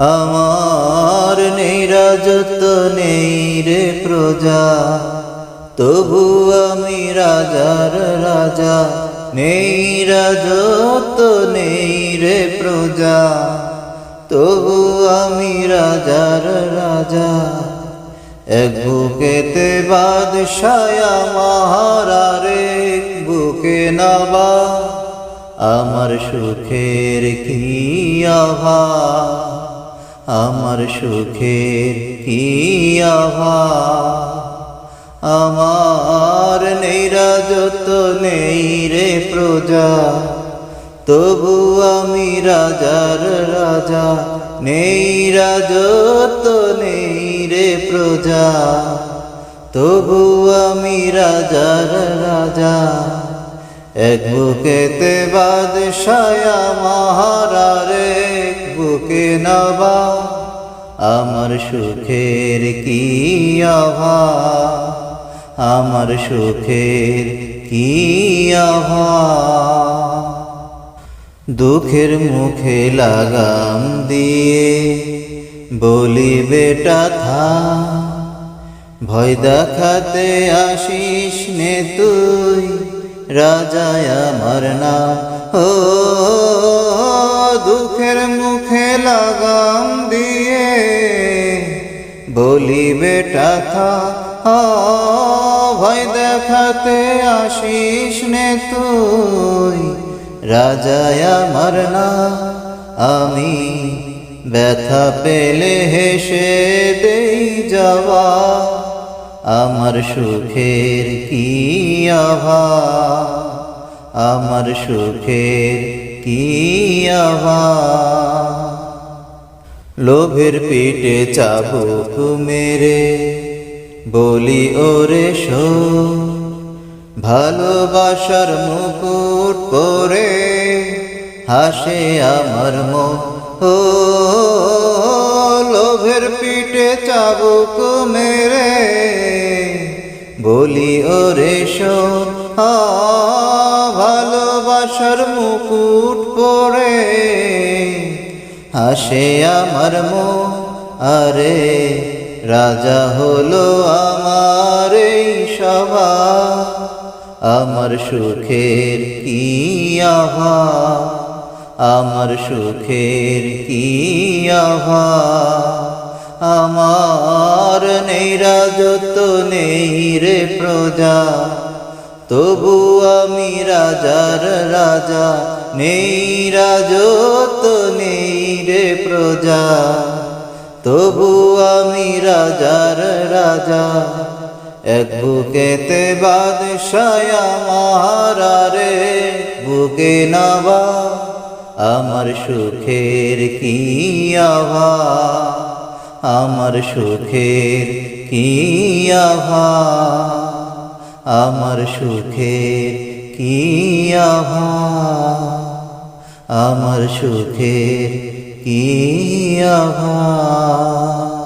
আমার নেই রাজত্ব, নেই রে প্রজা। তবু আমি রাজার রাজা। নেই রাজত্ব, নেই রে প্রজা। তবু আমি রাজার রাজা। এক বুকেতে বাদশায়া মহারারে বুকে নবা। আমার সুখের কি আভা? আমার সুখের কি আমার নেই রাজত্ব নেই রে প্রজা, তবু আমি রাজার রাজা, নেই রাজত নেই রে প্রজা, তবু আমি রাজার রাজা। এক বুকেতে বাদশায়া মহারারে এক বুকে নবা, আমার সুখের কি আভা? আমার সুখের কি আভা? দুঃখের মুখে লাগাম দিয়ে বলি, বেটা, থা। ভয় দেখাতে আসিস নে তুই, রাজায় আমার না ও, দুঃখের লাগাম দিয়ে বলি বেটা থা ভয় দেখাতে আসিস নে তুই। রাজায় আমার না, আমি ব্যথা পেলে হেসে দেই যাওয়া। আমার সুখের কি আভা? আমার সুখের কি আভা? লোভের পিঠে চাবুক মেরে। বলি ওরে শো ভালোবাসার মুকুট পরে হাসে আমার মো ও লোভের পিঠে চাবুক মেরে। বলি ওরে আ, ভালোবাসার মুকুট পরে হাসে আমার মো আরে রাজা হলো আমার এই সভা। আমার সুখের কি আভা? আমার সুখের কি আভা? আমার নেই রাজত্ব, নেই রে প্রজা। তবু আমি রাজার রাজা, নেই রাজত্ব, নেই রে প্রজা। তবু আমি রাজার রাজা, এক বুকেতে বাদশায়া মহারারে বুকে নবা। আমার সুখের কি আভা? আমার সুখের কি আভা? আমার সুখের কি আভা আমার সুখের কি আভা